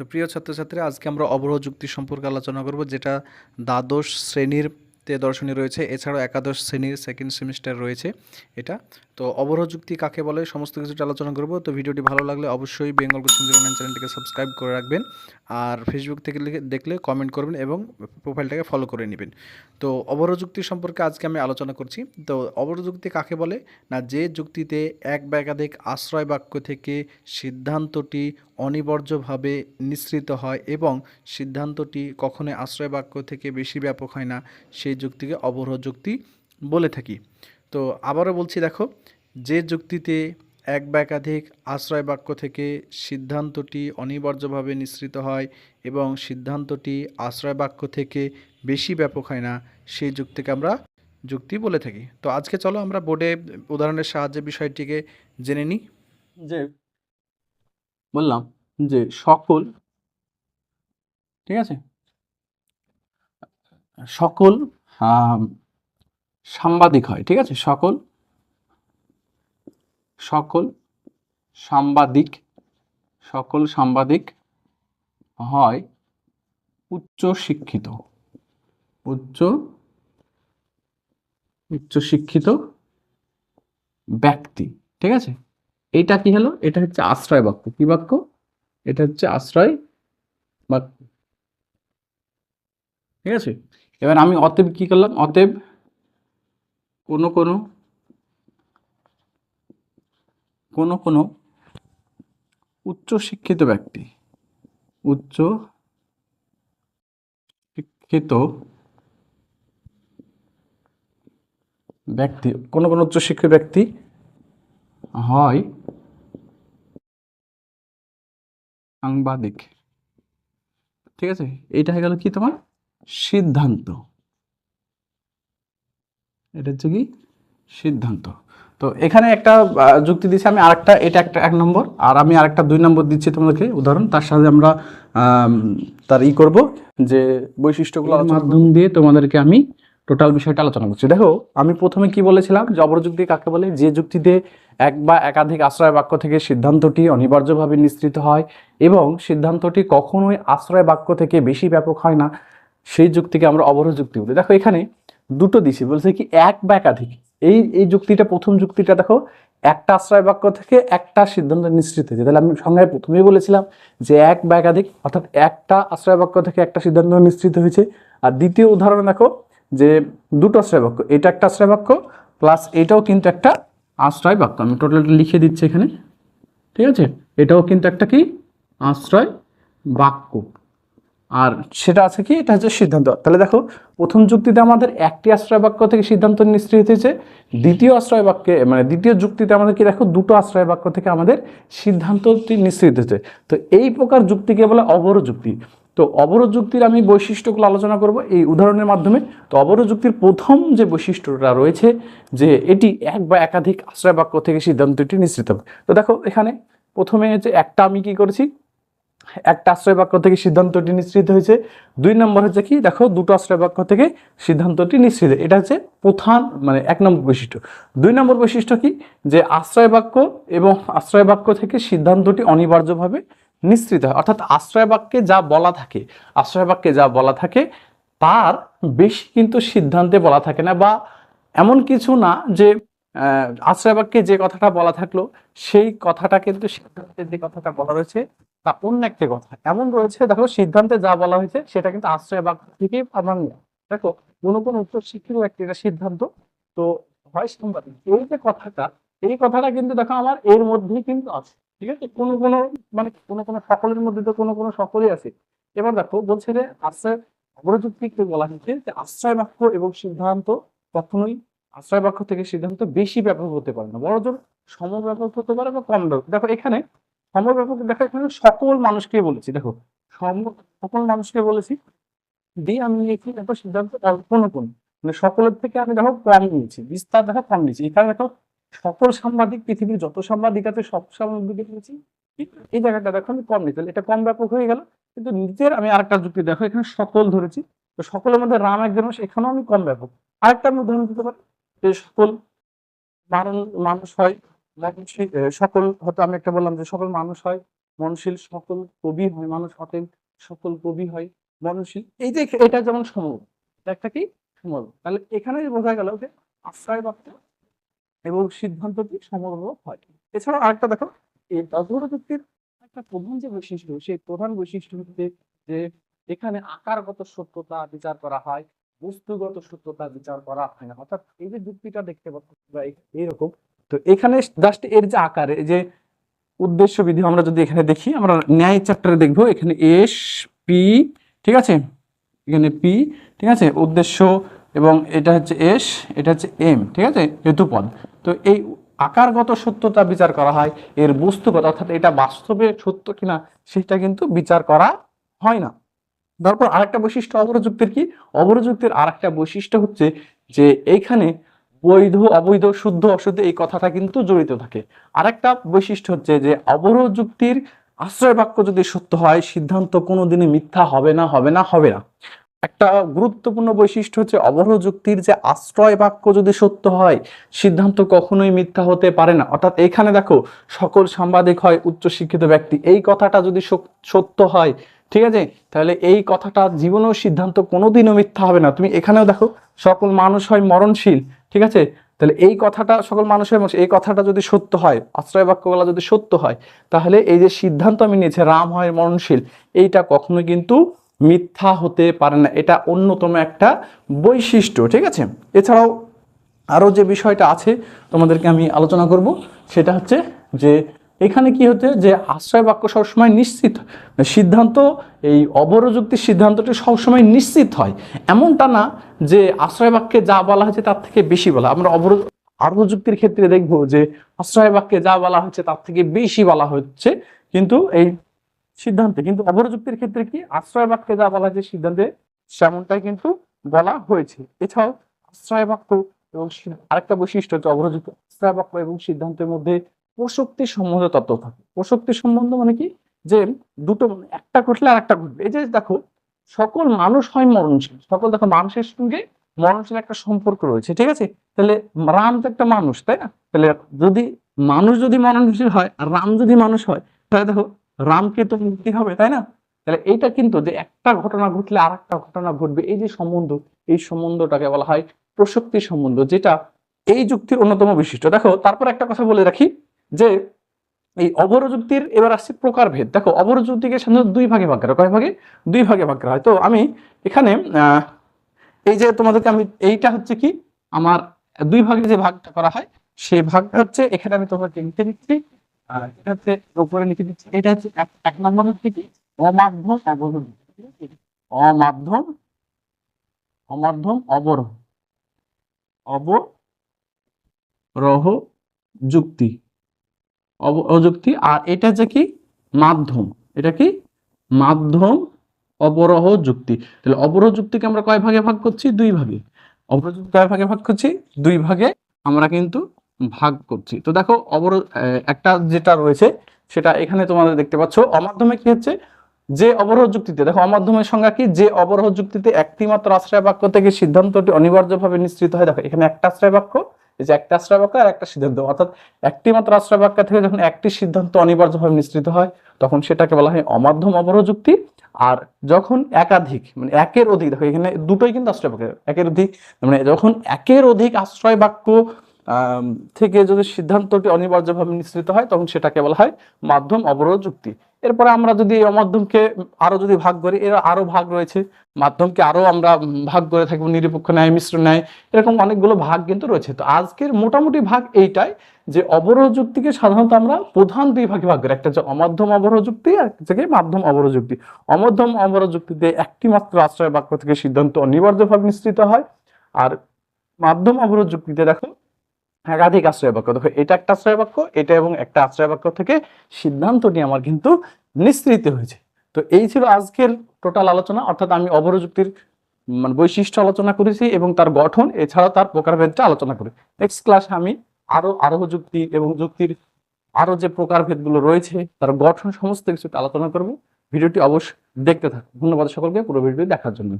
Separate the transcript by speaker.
Speaker 1: তো প্রিয় ছাত্রছাত্রীরা, আজকে আমরা অবরোহ যুক্তি সম্পর্কে আলোচনা করব, যেটা দ্বাদশ শ্রেণির তে দর্শনী রয়েছে। এছাড়াও একাদশ শ্রেণির সেকেন্ড সেমিস্টার রয়েছে এটা। তো অবরোহ যুক্তি কাকে বলে, সমস্ত কিছুটা আলোচনা করব। তো ভিডিওটি ভালো লাগলে অবশ্যই বেঙ্গল কোচিং জিরো নাইন চ্যানেলটিকে সাবস্ক্রাইব করে রাখবেন আর ফেসবুক থেকে দেখলে কমেন্ট করবেন এবং প্রোফাইলটাকে ফলো করে নেবেন। তো অবরোহ যুক্তি সম্পর্কে আজকে আমি আলোচনা করছি। তো অবরোহ যুক্তি কাকে বলে? না, যে যুক্তিতে এক বা একাধিক আশ্রয় বাক্য থেকে সিদ্ধান্তটি অনিবার্যভাবে নিঃসৃত হয় এবং সিদ্ধান্তটি কখনোই আশ্রয় বাক্য থেকে বেশি ব্যাপক হয় না, সেই যুক্তিকে অবরোহ যুক্তি বলে থাকি। তো আবারও বলছি, দেখো, যে যুক্তিতে এক বা একাধিক আশ্রয় বাক্য থেকে সিদ্ধান্তটি অনিবার্যভাবে নিঃসৃত হয় এবং সিদ্ধান্তটি আশ্রয় বাক্য থেকে বেশি ব্যাপক হয় না, সেই যুক্তিকে আমরা যুক্তি বলে থাকি। তো আজকে চলো আমরা বোর্ডে উদাহরণের সাহায্যে বিষয়টিকে জেনে নিই।
Speaker 2: যে বললাম যে সকল, ঠিক আছে? সকল সাংবাদিক হয়, ঠিক আছে? সকল সকল সাংবাদিক সকল সাংবাদিক হয় উচ্চ শিক্ষিত। উচ্চ উচ্চ শিক্ষিত ব্যক্তি, ঠিক আছে? এটা কি হলো? এটা হচ্ছে আশ্রয় বাক্য। কি বাক্য? এটা হচ্ছে আশ্রয় বাক্য ঠিক আছে? এবার আমি অতএব কি করলাম? অতএব কোনো কোনো কোনো কোনো উচ্চ শিক্ষিত ব্যক্তি, উচ্চ শিক্ষিত ব্যক্তি, কোনো কোনো উচ্চ শিক্ষিত ব্যক্তি হয় সাংবাদিক। ঠিক আছে এইটা হয়ে গেল কি তোমার? সিদ্ধান্ত। এটা হচ্ছে কি? সিদ্ধান্ত। তো এখানে একটা যুক্তি দিচ্ছি আমি আরেকটা এটা একটা এক নম্বর আর আমি আরেকটা দুই নম্বর দিচ্ছি তোমাদেরকে উদাহরণ তার সাথে আমরা তার ই করব যে বৈশিষ্ট্যগুলোর মাধ্যম দিয়ে তোমাদেরকে আমি টোটাল বিষয়টা আলোচনা করছি। দেখো, আমি প্রথমে কি বলেছিলাম? যে অপরযুক্তি কাকে বলে? যে যুক্তিতে এক বা একাধিক আশ্রয় বাক্য থেকে সিদ্ধান্তটি অনিবার্যভাবে নিঃসৃত হয় এবং সিদ্ধান্তটি কখনোই আশ্রয় বাক্য থেকে বেশি ব্যাপক হয় না। সেই যুক্তিকে আমরা অবরোধ যুক্তি বলি। দেখো, এখানে দুটো দিছি বলছে কি, এক বা একাধিক। এই এই যুক্তিটা, প্রথম যুক্তিটা দেখো, একটা আশ্রয় বাক্য থেকে একটা সিদ্ধান্ত নিশ্চিত হয়েছে। তাহলে আমি সংজ্ঞায় প্রথমেই বলেছিলাম যে এক বা একাধিক, অর্থাৎ একটা আশ্রয় বাক্য থেকে একটা সিদ্ধান্ত নিশ্চিত হয়েছে। আর দ্বিতীয় উদাহরণ দেখো যে দুটো আশ্রয় বাক্য, এটা একটা আশ্রয় বাক্য প্লাস এটাও কিন্তু একটা আশ্রয় বাক্য। আমি টোটালটা লিখে দিচ্ছি এখানে। ঠিক আছে? এটাও কিন্তু একটা কি? আশ্রয় বাক্য। আর সেটা আছে কি? এটা হচ্ছে সিদ্ধান্ত। তাহলে দেখো, প্রথম যুক্তিতে আমাদের একটি আশ্রয় বাক্য থেকে সিদ্ধান্ত নিশ্চিত হয়েছে। দ্বিতীয় আশ্রয় বাক্যে মানে দ্বিতীয় যুক্তিতে আমাদের কি দেখো, দুটো আশ্রয় বাক্য থেকে আমাদের সিদ্ধান্তটি নিশ্চিত হয়েছে। তো এই প্রকার যুক্তিকে বলে অবরোধ যুক্তি। তো অবরোধ যুক্তির আমি বৈশিষ্ট্যগুলো আলোচনা করব এই উদাহরণের মাধ্যমে। তো অবরোধ যুক্তির প্রথম যে বৈশিষ্ট্যটা রয়েছে যে এটি এক বা একাধিক আশ্রয় বাক্য থেকে সিদ্ধান্তটি নিশ্চিত হবে। তো দেখো এখানে প্রথমে হচ্ছে একটা আমি কি করেছি? একটা আশ্রয় বাক্য থেকে সিদ্ধান্তটি নিশ্চিত হয়েছে। দুই নম্বর হচ্ছে কি? দেখো দুটো আশ্রয় বাক্য থেকে সিদ্ধান্তটি নিশ্চিত। এটা হচ্ছে প্রধান মানে এক নম্বর বৈশিষ্ট্য। দুই নম্বর বৈশিষ্ট্য কি? যে আশ্রয় বাক্য এবং আশ্রয় বাক্য থেকে সিদ্ধান্তটি অনিবার্যভাবে নিশ্চিত হয়। অর্থাৎ আশ্রয় বাক্যে যা বলা থাকে আশ্রয় বাক্যে যা বলা থাকে, তার বেশি কিন্তু সিদ্ধান্তে বলা থাকে না বা এমন কিছু না যে আশ্রয় বাক্যে যে কথাটা বলা থাকল, সেই কথাটা কিন্তু সিদ্ধান্তে যে কথাটা বলা রয়েছে, তা অন্য একটা কথা। এমন রয়েছে, দেখো, সিদ্ধান্তে যা বলা হয়েছে, সেটা কিন্তু আশ্রয় বাক্য থেকে আমরা নেওয়া। দেখো, কোনো কোনো উত্তর শিক্ষিত ব্যক্তি এটা সিদ্ধান্ত, তো হয় সাংবাদিক। এই যে কথাটা, এই কথাটা কিন্তু, দেখো, আমার এর মধ্যেই কিন্তু আছে। ঠিক আছে? কোনো কোনো মানে কোনো কোনো সকলের মধ্যে তো কোনো কোনো সকলই আছে। এবার দেখো, বলছে যে আশ্রয় অগ্রযুক্তিকে বলা হয়েছে যে আশ্রয় বাক্য এবং সিদ্ধান্ত কখনোই আশ্রয় বাক্য থেকে সিদ্ধান্ত বেশি ব্যাপক হতে পারে না বড়জোর সমব্যাপক হতে পারে বা কম ব্যাপক। দেখো, এখানে সমব্যাপক দেখো এখানে সকল মানুষকে বলেছি, দেখো সম- সকল মানুষকে বলেছি দিয়ে আমি নিয়েছি, দেখো, সিদ্ধান্ত অল্প নতুন। মানে সকলের থেকে আমি, দেখো, কম নিয়েছি, বিস্তার, দেখো, কম নিয়েছি। এখানে দেখো সকল সাংবাদিক, পৃথিবীর যত সাংবাদিক আছে, সব সাংবাদিক এই জায়গাটা দেখো, আমি কম তাহলে এটা কম ব্যাপক হয়ে গেল, কিন্তু নিজের আমি আরেকটা যুক্তি দেখো, এখানে সকল ধরেছি। তো সকলের মধ্যে রাম একজন এখানেও আমি কম ব্যাপক। আরেকটা আমি উদাহরণ দিতে পারি, যে সকল মানুষ হয় সকল, হয়তো আমি একটা বললাম যে সকল মানুষ হয়, মনশীল, সকল কবি হয়, মানুষ হতেন সকল কবি হয়, মনশীল। এই যে এটা যেমন সমল একটা কি? সমল। তাহলে এখানে বোঝা গেল যে আশ্রয় বাক্য এবং সিদ্ধান্তটি সমগ্র হয়। এছাড়াও আরেকটা দেখো, এই অধর যুক্তির একটা প্রধান যে বৈশিষ্ট্য, সেই প্রধান বৈশিষ্ট্য হচ্ছে যে এখানে আকারগত সত্যতা বিচার করা হয়, বস্তুগত সত্যতা বিচার করা হয় না। অর্থাৎ এই যে যুক্তিটা দেখতে পাচ্ছি বা এইরকম। তো এখানে জাস্ট এর যে আকারে যে উদ্দেশ্য বিধি আমরা যদি এখানে দেখি, আমরা ন্যায় চ্যাপ্টারে দেখব, এখানে এস, পি, ঠিক আছে? এখানে পি, ঠিক আছে? উদ্দেশ্য এবং এটা হচ্ছে এস, এটা হচ্ছে এম, ঠিক আছে? হেতুপদ তো এই আকারগত সত্যতা বিচার করা হয়, এর বস্তুগত অর্থাৎ এটা বাস্তবে সত্য কিনা, সেটা কিন্তু বিচার করা হয় না। তারপর আরেকটা বৈশিষ্ট্য অবরযুক্তির কি? অবরযুক্তির আরেকটা বৈশিষ্ট্য হচ্ছে যে এইখানে বৈধ, অবৈধ, শুদ্ধ, অশুদ্ধ এই কথাটা কিন্তু জড়িত থাকে। আরেকটা বৈশিষ্ট্য হচ্ছে যে অবরোধ যুক্তির আশ্রয় বাক্য যদি সত্য হয়, সিদ্ধান্ত কোনোদিনই মিথ্যা হবে না হবে না হবে না। একটা গুরুত্বপূর্ণ বৈশিষ্ট্য হচ্ছে অবরোধ যুক্তির যে আশ্রয় বাক্য যদি সত্য হয়, সিদ্ধান্ত কখনোই মিথ্যা হতে পারে না। অর্থাৎ এখানে দেখো, সকল সাংবাদিক হয় উচ্চশিক্ষিত ব্যক্তি। এই কথাটা যদি সত্য হয়, ঠিক আছে? তাহলে এই কথাটা জীবনেও সিদ্ধান্ত কোনোদিনও মিথ্যা হবে না। তুমি এখানেও দেখো, সকল মানুষ হয় মরণশীল, ঠিক আছে? তাহলে এই কথাটা, সকল মানুষের মধ্যে এই কথাটা যদি সত্য হয়, আশ্রয় বাক্যগুলো যদি সত্য হয়, তাহলে এই যে সিদ্ধান্ত আমি নিয়েছি, রাম হয় মরণশীল, এইটা কখনো কিন্তু মিথ্যা হতে পারে না। এটা অন্যতম একটা বৈশিষ্ট্য, ঠিক আছে? এছাড়াও আরও যে বিষয়টা আছে তোমাদেরকে আমি আলোচনা করব, সেটা হচ্ছে যে এখানে কি হচ্ছে যে আশ্রয় বাক্য সবসময় নিশ্চিত। সিদ্ধান্ত, এই অবরযুক্তির সিদ্ধান্তটি সবসময় নিশ্চিত হয়। এমনটা না যে আশ্রয় বাক্যে যা বলা হয়েছে তার থেকে বেশি বলা। আমরা অবর আর্ধযুক্তির ক্ষেত্রে দেখব যে আশ্রয় বাক্যে যা বলা হচ্ছে তার থেকে বেশি বলা হচ্ছে। কিন্তু এই সিদ্ধান্তে। কিন্তু অবরযুক্তির ক্ষেত্রে কি আশ্রয় বাক্যে যা বলা হয়েছে সিদ্ধান্তে, সেমনটাই কিন্তু বলা হয়েছে। এছাড়াও আশ্রয় বাক্য এবং আরেকটা বৈশিষ্ট্য হচ্ছে অবরযুক্ত আশ্রয় বাক্য এবং সিদ্ধান্তের মধ্যে প্রসক্তি সম্বন্ধে তত্ত্ব থাকে। প্রসক্তি সম্বন্ধ মানে কি? যে দুটো একটা ঘটলে আর একটা ঘটবে। এই যে দেখো, সকল মানুষ হয় মরণশীল। সকল দেখো, মানুষের সঙ্গে মরণশীল একটা সম্পর্ক রয়েছে, ঠিক আছে? তাহলে রাম তো একটা মানুষ, তাই না? তাহলে যদি মানুষ যদি মরণশীল হয়, আর রাম যদি মানুষ হয়, তাহলে দেখো রামকে তো মুক্তি হবে, তাই না? তাহলে এইটা কিন্তু যে একটা ঘটনা ঘটলে আর একটা ঘটনা ঘটবে, এই যে সম্বন্ধ, এই সম্বন্ধটাকে বলা হয় প্রসক্তি সম্বন্ধ, যেটা এই যুক্তির অন্যতম বৈশিষ্ট্য। দেখো, তারপর একটা কথা বলে রাখি, যে এই অবরযুক্তির এবার আসছে প্রকারভেদ দেখো অবরযুক্তিকে সাধারণত দুই ভাগে ভাগ করা কয় ভাগে? দুই ভাগে ভাগ করা হয়। তো আমি এখানে এই যে তোমাদেরকে আমি, এইটা হচ্ছে কি? আমার দুই ভাগে যে ভাগটা করা হয় সেই ভাগটা হচ্ছে, এখানে আমি তোমাকে লিখে দিচ্ছি আর এটা উপরে লিখে হচ্ছে অমাধ্যম অমাধ্যম অমাধ্যম অবরোহ যুক্তি। অব- অযুক্তি। আর এটা হচ্ছে কি? মাধ্যম। এটা কি? মাধ্যম অবরোহ যুক্তি। তাহলে অবরোহ যুক্তিকে আমরা কয় ভাগে ভাগ করছি? দুই ভাগে। অবরোহ যুক্তি কয় ভাগে ভাগ করছি? দুই ভাগে। আমরা কিন্তু ভাগ করছি। তো দেখো, অবরোধ একটা যেটা রয়েছে, সেটা এখানে তোমাদের দেখতে পাচ্ছ। অমাধ্যমে কি হচ্ছে? যে অবরোধ যুক্তিতে, দেখো, অমাধ্যমের সংজ্ঞা কি? যে অবরোধ যুক্তিতে একটি মাত্র আশ্রয় বাক্য থেকে সিদ্ধান্তটি অনিবার্যভাবে নিশ্চিত হয়। দেখো, এখানে একটা আশ্রয় বাক্য, এই যে একটা আশ্রয় বাক্য আর একটা সিদ্ধান্ত। অর্থাৎ একটি মাত্র আশ্রয় বাক্য থেকে যখন একটি সিদ্ধান্ত অনিবার্যভাবে নিশ্চিত হয়, তখন সেটাকে বলা হয় অমাধ্যম অবরোধ যুক্তি। আর যখন একাধিক মানে একের অধিক, দেখো, এখানে দুটোই কিন্তু আশ্রয় বাক্য, একের অধিক মানে যখন একের অধিক আশ্রয় বাক্য থেকে যদি সিদ্ধান্তটি অনিবার্যভাবে নিশ্চিত হয়, তখন সেটাকে বলা হয় মাধ্যম অবরোধ যুক্তি এরপরে আমরা যদি এই মাধ্যমকে আরও যদি ভাগ করি, এর আরও ভাগ রয়েছে। মাধ্যমকে আরও আমরা ভাগ করে থাকব, নিরপেক্ষ ন্যায়, মিশ্র ন্যায়, এরকম অনেকগুলো ভাগ কিন্তু রয়েছে। তো আজকের মোটামুটি ভাগ এইটাই যে অবরোধ যুক্তিকে সাধারণত আমরা প্রধান দুই ভাগে ভাগ করি। একটা হচ্ছে অমাধ্যম অবরোধ যুক্তি আর হচ্ছে মাধ্যম অবরোধ যুক্তি অমধ্যম অবরোধ যুক্তিতে একটি মাত্র আশ্রয় বাক্য থেকে সিদ্ধান্ত অনিবার্যভাবে নিশ্চিত হয়। আর মাধ্যম অবরোধ যুক্তিতে দেখো একাধিক আশ্রয় বাক্য দেখো, এটা একটা আশ্রয় বাক্য এটা এবং একটা আশ্রয় বাক্য থেকে সিদ্ধান্তটি আমার কিন্তু নিঃসৃত হয়েছে। তো এই ছিল আজকের টোটাল আলোচনা, অর্থাৎ আমি অবরোধ যুক্তির মানে বৈশিষ্ট্য আলোচনা করেছি এবং তার গঠন, এছাড়া তার প্রকারভেদটা আলোচনা করি। নেক্সট ক্লাসে আমি আরও আরোহ যুক্তি এবং যুক্তির আরও যে প্রকারভেদগুলো রয়েছে, তার গঠন সমস্ত কিছু আলোচনা করব। ভিডিওটি অবশ্যই দেখতে থাকুন। ধন্যবাদ সকলকে, পুরো ভিডিওটি দেখার জন্য।